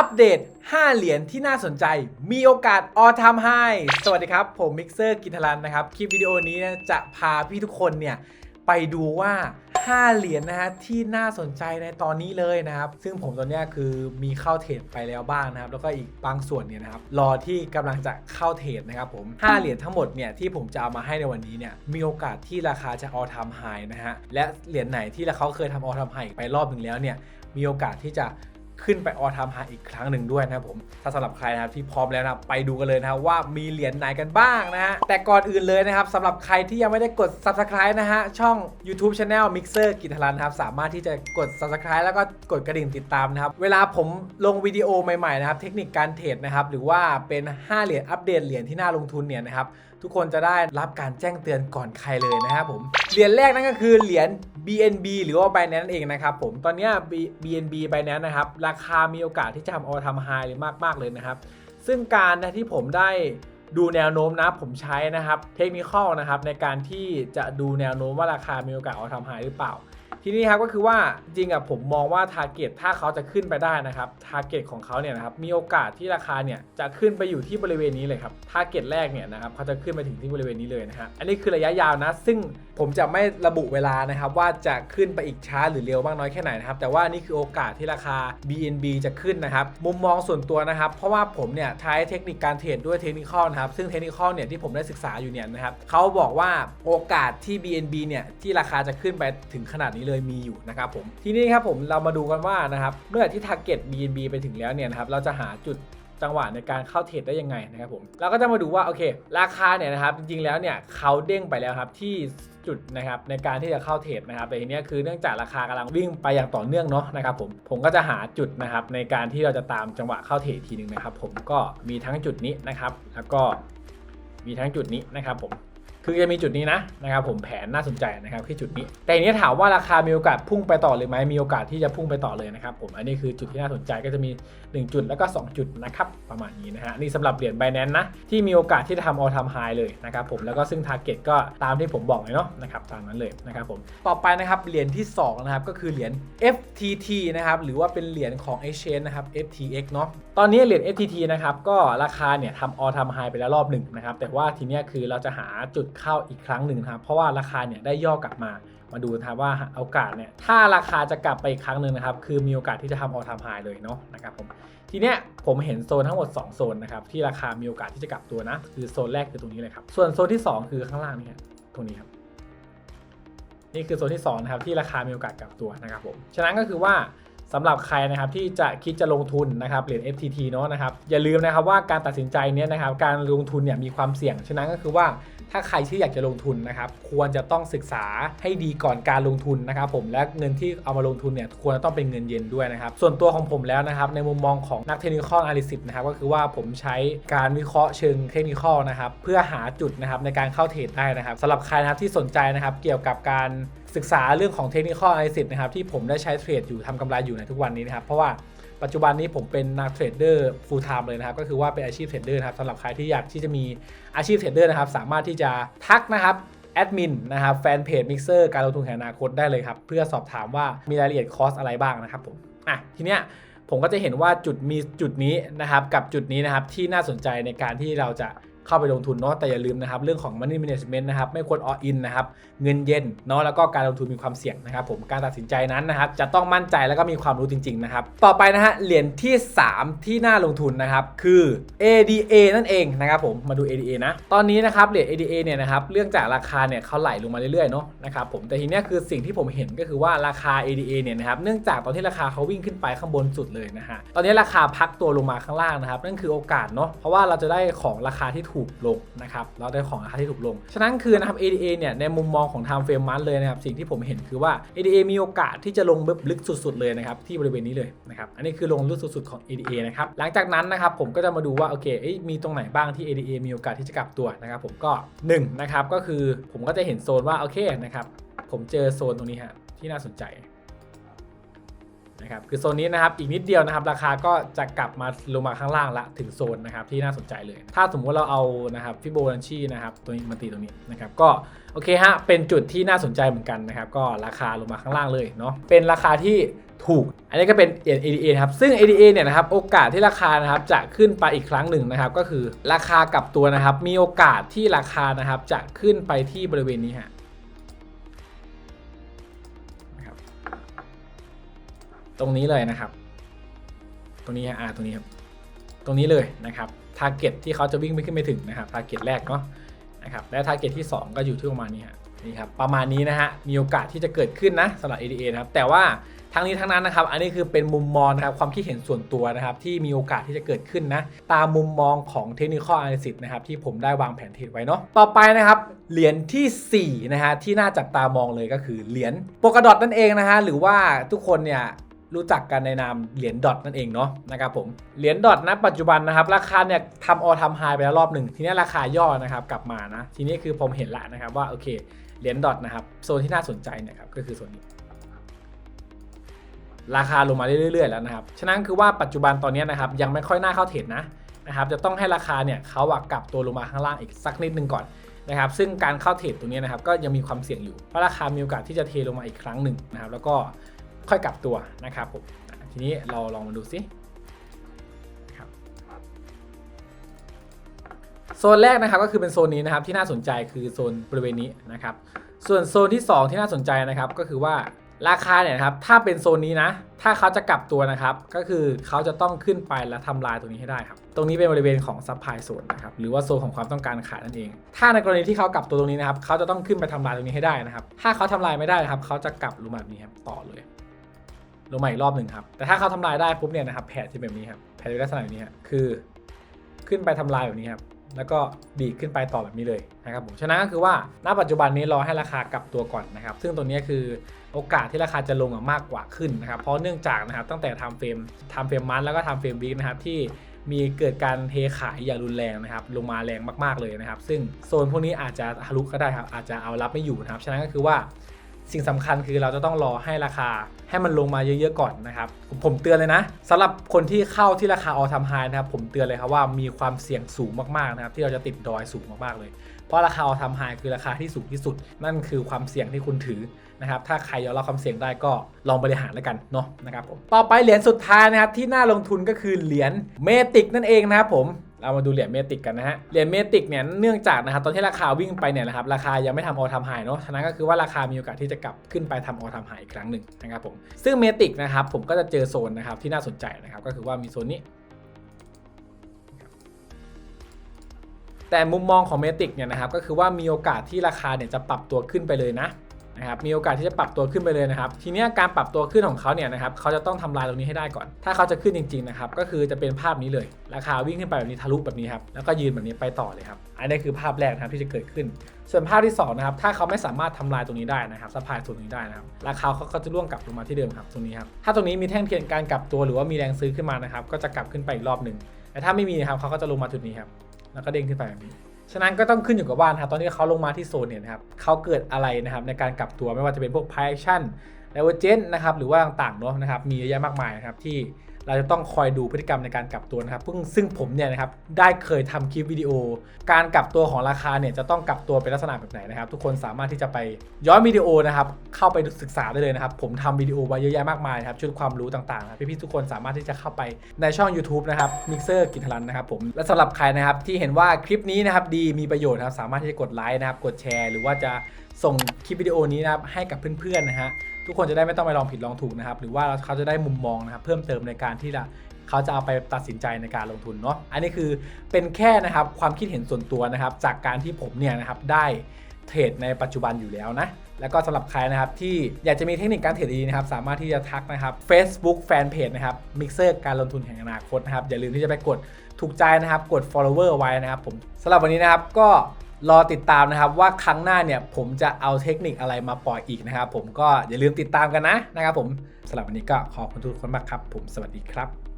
อัปเดต 5 เหรียญที่น่าสนใจ มีโอกาส all time high สวัสดีครับ ผมมิกเซอร์กิทลันนะครับ คลิปวิดีโอนี้จะพาพี่ทุกคนเนี่ย ไปดูว่า 5 เหรียญนะฮะที่น่าสนใจในตอนนี้เลยนะครับ ซึ่งผมตอนนี้คือมีเข้าเทรดไปแล้วบ้างนะครับ แล้วก็อีกบางส่วนเนี่ยนะครับ รอที่กำลังจะเข้าเทรดนะครับผม 5 เหรียญทั้งหมดเนี่ยที่ผมจะเอามาให้ในวันนี้เนี่ย มีโอกาสที่ราคาจะ all time high นะฮะ และเหรียญไหนที่เขาเคยทำ all time high ไปรอบหนึ่งแล้วเนี่ย มีโอกาสที่จะ ขึ้นไปออทามฮาอีกครั้งหนึ่งด้วยนะครับผม ถ้าสำหรับใครนะครับที่พร้อมแล้วนะไปดูกันเลยนะครับว่ามีเหรียญไหนกันบ้างนะฮะแต่ก่อนอื่นเลยนะครับสำหรับใครที่ยังไม่ได้กด subscribe นะฮะช่อง YouTube Channel Mixer กิตลันนะครับสามารถที่จะกด subscribe แล้วก็กดกระดิ่งติดตามนะครับเวลาผมลงวิดีโอใหม่ๆนะครับเทคนิคการเทรดนะครับหรือว่าเป็น 5 เหรียญอัปเดตเหรียญที่น่าลงทุนเนี่ยนะครับทุกคนจะได้รับการแจ้งเตือนก่อนใครเลยนะครับผมเหรียญแรกนั่นก็คือเหรียญ BNB หรือว่า Binance นั่นเองนะครับผมตอนนี้ BNB Binance นะครับราคามีโอกาสที่จะทำออทำไฮเลยมาก ๆ เลยนะครับ ซึ่งการนะที่ผมได้ดูแนวโน้มนะผมใช้นะครับเทคนิคอลนะครับในการที่จะดูแนวโน้มว่าราคามีโอกาสออทำไฮหรือเปล่า ทีนี้ครับก็คือว่าจริงอะผมมองว่า t a r g e t ถ้าเขาจะขึ้นไปได้นะครับ t a r g e t ของเขาเนี่ยนะครับมีโอกาสที่ราคาเนี่ยจะขึ้นไปอยู่ที่บริเวณนี้เลยครับ t a r g e t แรกเนี่ยนะครับเขาจะขึ้นไปถึงที่บริเวณนี้เลยนะฮะอันนี้คือระยะยาวนะ ซึ่งผมจะไม่ระบุเวลานะครับว่าจะขึ้นไปอีกช้าหรือเร็วบ้างน้อยแค่ไหนนะครับแต่ว่านี่คือโอกาสที่ราคา BNB จะขึ้นนะครับมุมมองส่วนตัวนะครับเพราะว่าผมเนี่ยใช้เทคนิคการเทรดด้วยเทคนิคนะครับซึ่งเทคนิคเนี่ยที่ผมได้ศึกษาอยู่เนี่ยนะครับเขาบอกว่าโอกาสที่ BNB เนี่ยที่ราคาจะขึ้นไปถึงขนาดนี้เลยมีอยู่นะครับผมทีนี้ครับผมเรามาดูกันว่านะครับเมื่อที่ target BNB ไปถึงแล้วเนี่ยนะครับเราจะหาจุดจังหวะในการเข้าเทรดได้ยังไงนะครับผมเราก็จะมาดูว่าโอเค ราคาเนี่ยนะครับจริงๆแล้วเนี่ยเขาเด้งไปแล้วครับที่จุดนะครับในการที่จะเข้าเทรดนะครับแต่ทีเนี้ยคือเนื่องจากราคากำลังวิ่งไปอย่างต่อเนื่องเนาะนะครับผมผมก็จะหาจุดนะครับในการที่เราจะตามจังหวะเข้าเทรดทีหนึ่งนะครับผมก็มีทั้งจุดนี้นะครับแล้วก็มีทั้งจุดนี้นะครับผมคือจะมีจุดนี้นะนะครับผมแผนน่าสนใจนะครับที่จุดนี้ แต่ทีนี้ถามว่าราคามีโอกาสพุ่งไปต่อเลยไหมมีโอกาสที่จะพุ่งไปต่อเลยนะครับผมอันนี้คือจุดที่น่าสนใจก็จะมี 1 จุดแล้วก็ 2 จุดนะครับประมาณนี้นะฮะนี่สำหรับเหรียญ b บ n a n c e นะที่มีโอกาสที่จะทำ all time high เลยนะครับผมแล้วก็ซึ่ง target ก็ตามที่ผมบอกเลยเนาะนะครับตามนั้นเลยนะครับผมต่อไปนะครับเหรียญที่2นะครับก็คือเหรียญ FTT นะครับหรือว่าเป็นเหรียญของ exchange นะครับ FTX เนาะตอนนี้เหรียญ FTT นะครับก็ราคาเนี่ยทำ all time high ไปแล้วรอบหนึ่งนะครับแต่ว่าทีเนี้ยคือเราจะหาจุดข้าอีกครั้งหนึ่งครับเพราะว่าราคาเนี่ยได้ย่อกลับมามาดูนะครับว่าโอกาสเนี่ยถ้าราคาจะกลับไปอีกครั้งหนึ่งนะครับคือมีโอกาสที่จะทำ all time high เลยเนาะนะครับผมทีเนี้ยผมเห็นโซนทั้งหมด 2 โซนนะครับที่ราคามีโอกาสที่จะกลับตัวนะ คือโซนแรกคือตรงนี้เลยครับส่วนโซนที่ 2 คือข้างล่างนี่ครับตรงนี้ครับนี่คือโซนที่2นะครับที่ราคามีโอกาสกลับตัวนะครับผมฉะนั้นก็คือว่า สำหรับใครนะครับที่จะคิดจะลงทุนนะครับเหรียญ FTT เนาะนะครับอย่าลืมนะครับว่าการตัดสินใจเนี้ยนะครับการลงทุนเนี่ยมีความเสี่ยงฉะนั้นก็คือว่าถ้าใครที่อยากจะลงทุนนะครับควรจะต้องศึกษาให้ดีก่อนการลงทุนนะครับผมและเงินที่เอามาลงทุนเนี่ยควรจะต้องเป็นเงินเย็นด้วยนะครับส่วนตัวของผมแล้วนะครับในมุมมองของนักเทคนิคอลอาลิซิสนะครับก็คือว่าผมใช้การวิเคราะห์เชิงเทคนิคอลนะครับเพื่อหาจุดนะครับในการเข้าเทรดได้นะครับสำหรับใครนะครับที่สนใจนะครับเกี่ยวกับการศึกษาเรื่องของเทคนิคอลอนาลิซิสนะครับที่ผมได้ใช้เทรดอยู่ทำกำไรอยู่ในทุกวันนี้นะครับเพราะว่าปัจจุบันนี้ผมเป็นนักเทรดเดอร์ full time เลยนะครับก็คือว่าเป็นอาชีพเทรดเดอร์นะครับสำหรับใครที่อยากที่จะมีอาชีพเทรดเดอร์นะครับสามารถที่จะทักนะครับแอดมินนะครับแฟนเพจมิกเซอร์การลงทุนแห่งอนาคตได้เลยครับเพื่อสอบถามว่ามีรายละเอียดคอสอะไรบ้างนะครับผมอะทีเนี้ยผมก็จะเห็นว่าจุดมีจุดนี้นะครับกับจุดนี้นะครับที่น่าสนใจในการที่เราจะ เข้าไปลงทุนเนาะแต่อย่าลืมนะครับเรื่องของ money management นะครับไม่ควร all in นะครับเงินเย็นเนาะแล้วก็การลงทุนมีความเสี่ยงนะครับผมการตัดสินใจนั้นนะครับจะต้องมั่นใจแล้วก็มีความรู้จริงๆนะครับต่อไปนะฮะเหรียญที่ 3 ที่น่าลงทุนนะครับคือ ADA นั่นเองนะครับผมมาดู ADA นะตอนนี้นะครับเหรียญ ADA เนี่ยนะครับเรื่องจากราคาเนี่ยเขาไหลลงมาเรื่อยๆเนาะนะครับผมแต่ทีเนี้ยคือสิ่งที่ผมเห็นก็คือว่าราคา ADA เนี่ยนะครับเนื่องจากตอนที่ราคาเขาวิ่งขึ้นไปข้างบนสุดเลยนะฮะตอนนี้ราคาพักตัวลงมาข้างล่างนะครับนั่นคือโอกาสเนาะเพราะว่าเราจะได้ของราคาที่ถูกลงนะครับเราได้ของราคาที่ถูกลง ฉะนั้นคือนะครับ ADA เนี่ยในมุมมองของ time frame มันเลยนะครับสิ่งที่ผมเห็นคือว่า ADA มีโอกาสที่จะลงแบบลึกสุด ๆ เลยนะครับที่บริเวณนี้เลยนะครับอันนี้คือลงลึกสุดๆของ ADA นะครับหลังจากนั้นนะครับผมก็จะมาดูว่าโอเคเอ้ยมีตรงไหนบ้างที่ ADA มีโอกาสที่จะกลับตัวนะครับผมก็1นะครับก็คือผมก็จะเห็นโซนว่าโอเคนะครับผมเจอโซนตรงนี้ฮะที่น่าสนใจ นะครับคือโซนนี้นะครับอีกนิดเดียวนะครับ ราคาก็จะกลับมาลงมาข้างล่างละถึงโซนนะครับที่น่าสนใจเลย ถ้าสมมติว่าเราเอานะครับฟิโบนัชชีนะครับตัวนี้มาตีตรงนี้นะครับก็โอเคฮะเป็นจุดที่น่าสนใจเหมือนกันนะครับก็ราคาลงมาข้างล่างเลยเนาะเป็นราคาที่ถูก อันนี้ก็เป็นเหรียญ ADA นะครับ ซึ่ง ADA เนี่ยนะครับ โอกาสที่ราคานะครับจะขึ้นไปอีกครั้งหนึ่งนะครับ ก็คือราคากลับตัวนะครับ มีโอกาสที่ราคานะครับจะขึ้นไปที่บริเวณนี้ฮะ ตรงนี้เลยนะครับ ตรงนี้อ่าตรงนี้ครับ ตรงนี้เลยนะครับทาร์เก็ตที่เขาจะวิ่งไม่ขึ้นไปถึงนะครับทาร์เก็ตแรกเนาะนะครับและทาร์เก็ตที่ 2 ก็อยู่ที่ประมาณนี้ฮะนี่ครับประมาณนี้นะฮะมีโอกาสที่จะเกิดขึ้นนะสำหรับ ADA นะครับแต่ว่าทั้งนี้ทั้งนั้นนะครับ อันนี้คือเป็นมุมมองนะครับความคิดเห็นส่วนตัวนะครับ ที่มีโอกาสที่จะเกิดขึ้นนะ ตามมุมมองของ Technical Analysis นะครับที่ผมได้วางแผนเทรดไว้เนาะต่อไปนะครับ เหรียญทีสี่4นะฮะที่น่าจับตามองเลยก็คือเหรียญโปกดอทนั่นเองนะฮะหรือว่าทุกคนเนี่ย รู้จักกันในนามเหรียญดอทนั่นเองเนาะนะครับผมเหรียญดอทนะปัจจุบันนะครับ ราคาเนี่ยทำออทำไฮไปแล้วรอบหนึ่งทีนี้ราคาย่อนะครับกลับมานะ ทีนี้คือผมเห็นละนะครับว่าโอเคเหรียญดอทนะครับโซนที่น่าสนใจเนี่ยครับก็คือโซนนี้ ราคาลงมาเรื่อยๆแล้วนะครับฉะนั้นคือว่าปัจจุบันตอนนี้นะครับยังไม่ค่อยน่าเข้าเทรดนะนะครับ จะต้องให้ราคาเนี่ยเขาอะกลับตัวลงมาข้างล่างอีกสักนิดนึงก่อนนะครับซึ่งการเข้าเทรดตรงนี้นะครับก็ยังมีความเสี่ยงอยู่เพราะราคามีโอกาสที่จะเทลงมาอีกครั้งหนึ่งนะครับแล้วก็ ค่อยกลับตัวนะครับผมทีนี้เราลองมาดูซิโซนแรกนะครับก็คือเป็นโซนนี้นะครับที่น่าสนใจคือโซนบริเวณนี้นะครับ ส่วนโซนที่ 2 ที่น่าสนใจนะครับก็คือว่าราคาเนี่ยครับถ้าเป็นโซนนี้นะ ถ้าเขาจะกลับตัวนะครับ ก็คือเขาจะต้องขึ้นไปและทำลายตรงนี้ให้ได้ครับ ตรงนี้เป็นบริเวณของซัพพลายโซนนะครับหรือว่าโซนของความต้องการขายนั่นเอง ถ้าในกรณีที่เขากลับตัวตรงนี้นะครับเขาจะต้องขึ้นไปทำลายตรงนี้ให้ได้นะครับ ถ้าเขาทำลายไม่ได้นะครับเขาจะกลับลงมาแบบนี้ครับต่อเลย ลงมาอีกรอบหนึ่งครับ แต่ถ้าเขาทำลายได้ปุ๊บเนี่ยนะครับแผนที่แบบนี้ครับแผนในลักษณะแบบนี้ครับคือ ขึ้นไปทำลายแบบนี้ครับแล้วก็ดีขึ้นไปต่อแบบนี้เลยนะครับผมฉะนั้นก็คือว่าณปัจจุบันนี้รอให้ราคากลับตัวก่อนนะครับ ซึ่งตัวนี้คือโอกาสที่ราคาจะลงอะมากกว่าขึ้นนะครับ เพราะเนื่องจากนะครับตั้งแต่ทำเฟรมทำเฟรมมันแล้วก็ทำเฟรมบิ๊กนะครับที่มีเกิดการเทขายอย่างรุนแรงนะครับ ลงมาแรงมากๆเลยนะครับ ซึ่งโซนพวกนี้อาจจะทะลุก็ได้ครับอาจจะเอารับไม่อยู่นะครับ ฉะนั้นก็คือว่า สิ่งสำคัญคือเราจะต้องรอให้ราคาให้มันลงมาเยอะๆก่อนนะครับ ผมเตือนเลยนะสำหรับคนที่เข้าที่ราคาออท m มไฮนะครับผมเตือนเลยครับว่ามีความเสี่ยงสูงมากๆนะครับที่เราจะติดดอยสูงมากๆเลย เพราะราคาออท m มไฮคือราคาที่สูงที่สุด นั่นคือความเสี่ยงที่คุณถือนะครับถ้าใครยอมรับความเสี่ยงได้ก็ลองบริหารแล้วกันเนาะนะครับผมต่อไปเหรียญสุดท้ายนะครับที่น่าลงทุนก็คือเหรียญเมติกนั่นเองนะครับผม เรามาดูเหรียญเมติกกันนะฮะ เหรียญเมติกเนี่ยเนื่องจากนะครับตอนที่ราคาวิ่งไปเนี่ยนะครับราคายังไม่ทำออทำไฮเนาะ ฉะนั้นก็คือว่าราคามีโอกาสที่จะกลับขึ้นไปทำออทำไฮอีกครั้งหนึ่งนะครับผม ซึ่งเมติกนะครับผมก็จะเจอโซนนะครับที่น่าสนใจนะครับก็คือว่ามีโซนนี้แต่มุมมองของเมติกเนี่ยนะครับก็คือว่ามีโอกาสที่ราคาเนี่ยจะปรับตัวขึ้นไปเลยนะ นะครับมีโอกาสที่จะปรับตัวขึ้นไปเลยนะครับทีนี้การปรับตัวขึ้นของเขาเนี่ยนะครับเขาจะต้องทำลายตรงนี้ให้ได้ก่อน ถ้าเขาจะขึ้นจริงๆนะครับก็คือจะเป็นภาพนี้เลย ราคาวิ่งขึ้นไปแบบนี้ทะลุแบบนี้ครับแล้วก็ยืนแบบนี้ไปต่อเลยครับอันนี้คือภาพแรกนะครับที่จะเกิดขึ้น ส่วนภาพที่สองนะครับถ้าเขาไม่สามารถทำลายตรงนี้ได้นะครับสะพายตรงนี้ได้นะครับราคาเขาก็จะร่วงกลับลงมาที่เดิมครับตรงนี้ครับถ้าตรงนี้มีแท่งเทียนการกลับตัวหรือว่ามีแรงซื้อขึ้นมานะครับก็จะกลับขึ้นไปอีกรอบหนึ่งแต่ถ้าไม่มีนะครับเขาก็จะลงมาจุดนี้ครับแล้วก็เด้งขึ้นไปแบบนี้ ฉะนั้นก็ต้องขึ้นอยู่กับว่านะครับตอนที่เขาลงมาที่โซนเนี่ยนะครับเขาเกิดอะไรนะครับในการกลับตัวไม่ว่าจะเป็นพวก p r i c e เลเวอร์เจนนะครับหรือว่าต่างๆเนาะนะครับมีเยอะแยะมากมายนะครับที่ เราจะต้องคอยดูพฤติกรรมในการกลับตัวนะครับ ซึ่งผมเนี่ยนะครับได้เคยทำคลิปวิดีโอ การกลับตัวของราคาเนี่ยจะต้องกลับตัวเป็นลักษณะแบบไหนนะครับ ทุกคนสามารถที่จะไปย้อนวิดีโอนะครับเข้าไปศึกษาได้เลยนะครับ ผมทำวิดีโอไว้เยอะแยะมากมายนะครับชุดความรู้ต่างๆนะครับพี่ๆทุกคนสามารถที่จะเข้าไปในช่อง YouTube นะครับมิกเซอร์กินทลันนะครับผมและสำหรับใครนะครับที่เห็นว่าคลิปนี้นะครับดีมีประโยชน์นะครับสามารถที่จะกดไลค์นะครับกดแชร์ หรือว่าจะ ส่งคลิปวิดีโอนี้นะครับให้กับเพื่อนๆนะฮะทุกคนจะได้ไม่ต้องไปลองผิดลองถูกนะครับ หรือว่าเขาจะได้มุมมองนะครับเพิ่มเติมในการที่จะเขาจะเอาไปตัดสินใจในการลงทุนเนาะอันนี้คือเป็นแค่นะครับความคิดเห็นส่วนตัวนะครับ จากการที่ผมเนี่ยนะครับได้เทรดในปัจจุบันอยู่แล้วนะแล้วก็สำหรับใครนะครับที่อยากจะมีเทคนิคการเทรดดีนะครับ สามารถที่จะทักนะครับ Facebook Fanpage นะครับ Mixer การลงทุนแห่งอนาคตนะครับ อย่าลืมที่จะไปกดถูกใจนะครับ กด follower ไว้นะครับผมสำหรับวันนี้นะครับก็ รอติดตามนะครับว่าครั้งหน้าเนี่ยผมจะเอาเทคนิคอะไรมาปล่อยอีกนะครับ ผมก็อย่าลืมติดตามกันนะนะครับผมสำหรับวันนี้ก็ขอบคุณทุกคนมากครับ ผมสวัสดีครับ